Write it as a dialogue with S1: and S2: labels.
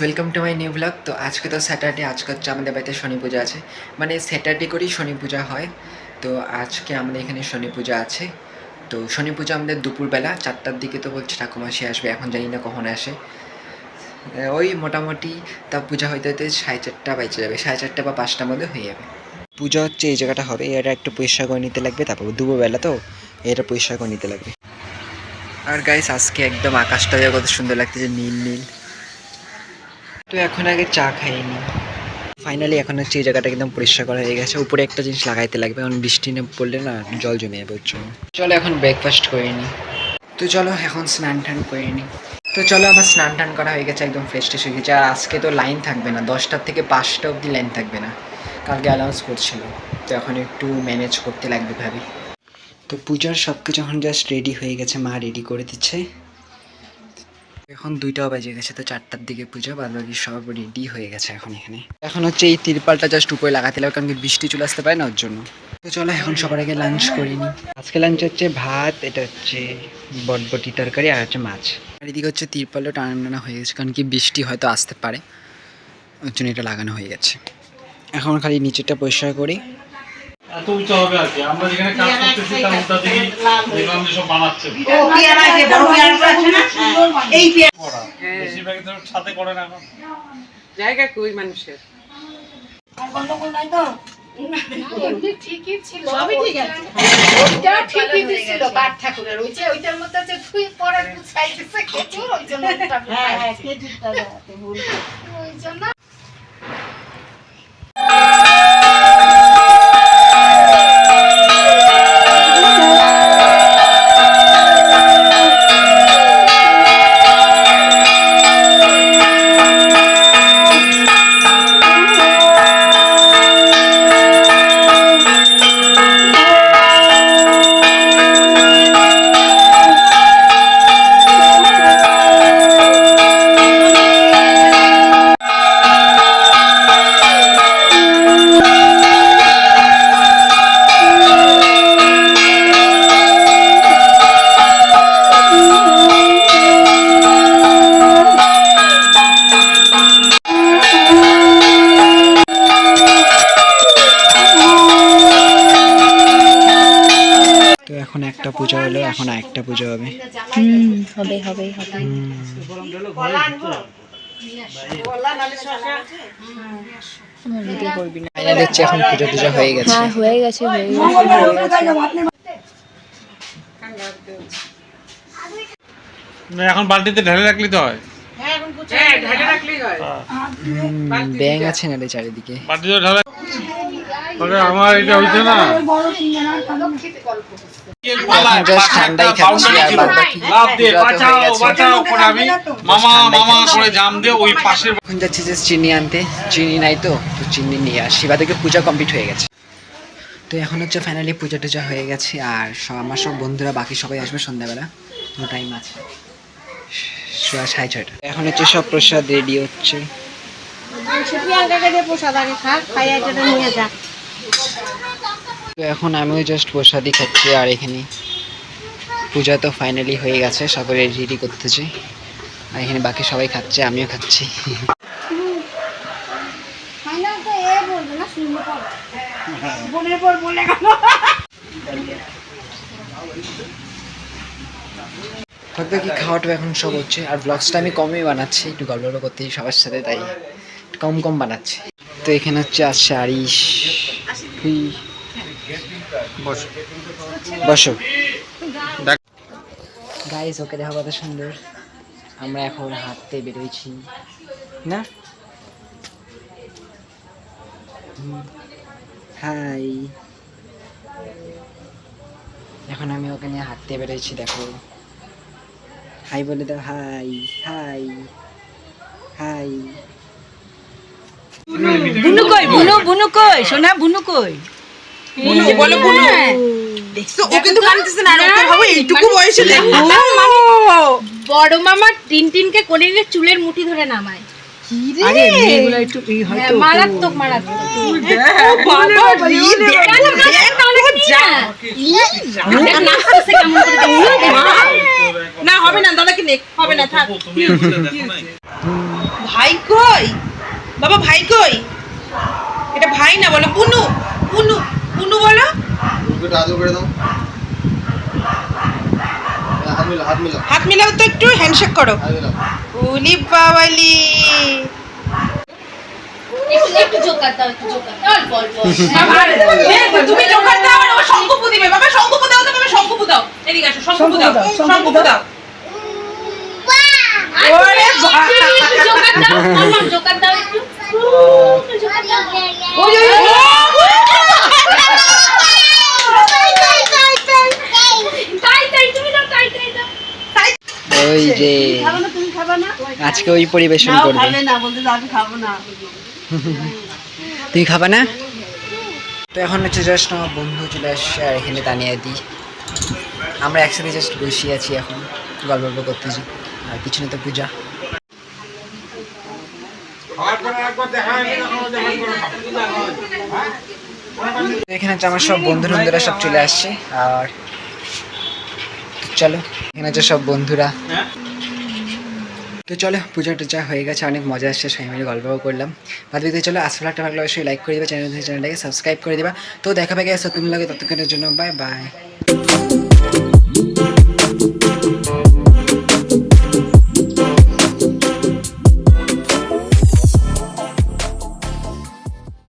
S1: Welcome to my new blog তো আজকে তো স্যাটারডে আজকে হচ্ছে আমাদের বাড়িতে শনি পূজা আছে। মানে স্যাটারডে করেই শনি পূজা হয়। তো আজকে আমাদের এখানে শনি পূজা আছে। তো শনি পূজা আমাদের দুপুরবেলা, চারটার দিকে তো বলছে ঠাকুমাসি আসবে, এখন জানি না কখন আসে। ওই মোটামুটি তা পূজা হইতে হইতে সাড়ে চারটা বাজে যাবে, সাড়ে চারটা বা পাঁচটার মধ্যে হয়ে যাবে। পূজা হচ্ছে এই জায়গাটা হবে এটা একটু পরিষ্কার করে নিতে লাগবে, তারপর দুপুরবেলা তো এটা পরিষ্কার করে নিতে লাগবে। আর গাইস আজকে একদম আকাশটা কত সুন্দর লাগতেছে, নীল নীল। তো এখন আগে চা খাইনি। ফাইনালি এখন হচ্ছে এই জায়গাটা একদম পরিষ্কার করা হয়ে গেছে। উপরে একটা জিনিস লাগাইতে লাগবে, কারণ বৃষ্টি না পড়লে না জল জমে যাবে ওর জন্য চলো এখন ব্রেকফাস্ট করে নিই তো চলো এখন স্নান টান করে নিই তো চলো আমার স্নান টান করা হয়ে গেছে, একদম ফ্রেশ ট্রেশ হয়ে গেছে। আর আজকে তো লাইন থাকবে না দশটার থেকে পাঁচটা অবধি লাইন থাকবে না। কালকে অ্যানাউন্স করছিল। তো এখন একটু ম্যানেজ করতে লাগবে ভাবি। তো পূজার সব কিছু এখন জাস্ট রেডি হয়ে গেছে, মা রেডি করে দিচ্ছে। এখন দুইটাও বাজে গেছে, তো চারটার দিকে পুজো বাদ বাকি সব রেডি হয়ে গেছে এখন এখানে। এখন হচ্ছে এই তিরপালটা জাস্ট উপরে লাগাতে লাগবে কারণ কি বৃষ্টি চলে আসতে পারে না ওর জন্য। তো চলো এখন সবার আগে লাঞ্চ করে নিই। আজকে লাঞ্চ হচ্ছে ভাত, এটা হচ্ছে বটবটি তরকারি আর হচ্ছে মাছ। আর এদিকে হচ্ছে তিরপালও টানা হয়ে গেছে, কারণ কি বৃষ্টি হয়তো আসতে পারে, ওর জন্য এটা লাগানো হয়ে গেছে। এখন খালি নিচেরটা পরিষ্কার করি।
S2: এত উঁচা হবে আর কি। আমরা যেখানে কাজ করতেছি তার উল্টা দিকে দেখলাম যে সব বানাচ্ছে।
S3: ও পেয়ারা যে বড় পেয়ারাটা আছে না এই পেয়ারা
S2: করা বেশিরভাগই তো ছাদে করে না এখন।
S4: জায়গা কই মানুষের?
S3: ওই জন্য
S1: এখন একটা পূজা হলো এখন একটা পূজা হবে।
S5: হবে হবে
S1: এখন পূজা টুজা হয়ে গেছে।
S5: হ্যাঁ হয়ে গেছে হয়ে গেছে।
S2: এখন বালতিতে ঢেলে রাখলে তো হয়।
S4: হ্যাঁ হয়
S1: ব্যাং আছে না রে চারিদিকে?
S2: বালতিতে ঢেলে তবে আমার এটা হইছে না।
S1: হয়ে যাচ্ছি যে চিনি আনতে। চিনি নাই তো তো চিনি নিয়ে আসি। বা থেকে পূজা কমপ্লিট হয়ে গেছে। তো এখন হচ্ছে ফাইনালি পূজা টুজা হয়ে গেছে আর সব আমার সব বন্ধুরা বাকি সবাই আসবে সন্ধ্যাবেলা। টাইম আছে। সাড়ে ছয়টা। এখন হচ্ছে সব প্রসাদ রেডি হচ্ছে। তো এখন আমিও জাস্ট প্রসাদই খাচ্ছি আর এখানে পূজা তো ফাইনালি হয়ে গেছে, সকলে রেডি করতেছে। আর এখানে বাকি সবাই খাচ্ছে, আমিও খাচ্ছি। কি খাওয়াটা এখন সব হচ্ছে, আর ব্লগসটা আমি কমই বানাচ্ছি, একটু গল্প করতে সবার সাথে, তাই কম কম বানাচ্ছি। তো এখানে হচ্ছে আসছে আরিস বসো বসো। গাইস ওকে দেখা কত সুন্দর। আমরা এখন হাঁটতে বেরোইছি। না? হাই এখন আমি ওকে নিয়ে হাঁটতে বেরোইছি দেখো। হাই বলে দাও হাই হাই হাই
S3: কই? বুনু বুনু কই? সোনা বুনু কই? বুনু বলে বুনু। দেখছ ও কিন্তু কানতেছে না আর ভাবো এইটুকু বয়সে দেখো।
S5: বড় মামা টিন টিনকে কোলে নিয়ে চুলের মুঠি ধরে নামায়। হ্যাঁ, মারাত্মক মারাত্মক।
S3: না হবে না দাদাকে নে হবে না থাক।
S5: ভাই কই? বাবা ভাই কই? এটা ভাই না বলো পুনু পুনু পুনু বলো।
S6: উল্টোটা আদর করে দাও। হ্যাঁ, হাত মিলাও
S5: তো একটু হ্যান্ডশেক করো। উলি বাবালি। তুমি জোকার দাও আর ও শঙ্কুপু দিবে। বাবা শঙ্কুপু দাও তো বাবা শঙ্কুপু দাও। এদিকে আসো শঙ্কুপু দাও শঙ্কুপু দাও ওরে
S1: ওই যে আজকে ওই পরিবেশন করবে। তুমি খাবা না? তো এখন হচ্ছে জাস্ট আমার বন্ধু চলে আসছে আর এখানে তানিয়া দি। আমরা একসাথে জাস্ট বসে আছি এখন গল্প গল্প করতেছি। আর পিছনে তো পূজা তো এখানে হচ্ছে আমার সব বন্ধু বন্ধুরা সব চলে আসছে, আর চলো, এখানে হচ্ছে সব বন্ধুরা। তো চলো পুজো টুজা হয়ে গেছে, অনেক মজা আসছে, সবাই মিলে গল্প করলাম। বাদ বাকি চলো আসলে একটা ভালো অবশ্যই লাইক করে দিবা চ্যানেল চ্যানেলটাকে সাবস্ক্রাইব করে দিবা। তো দেখা পাই গেছে তুমি লাগে ততক্ষণের জন্য বাই বাই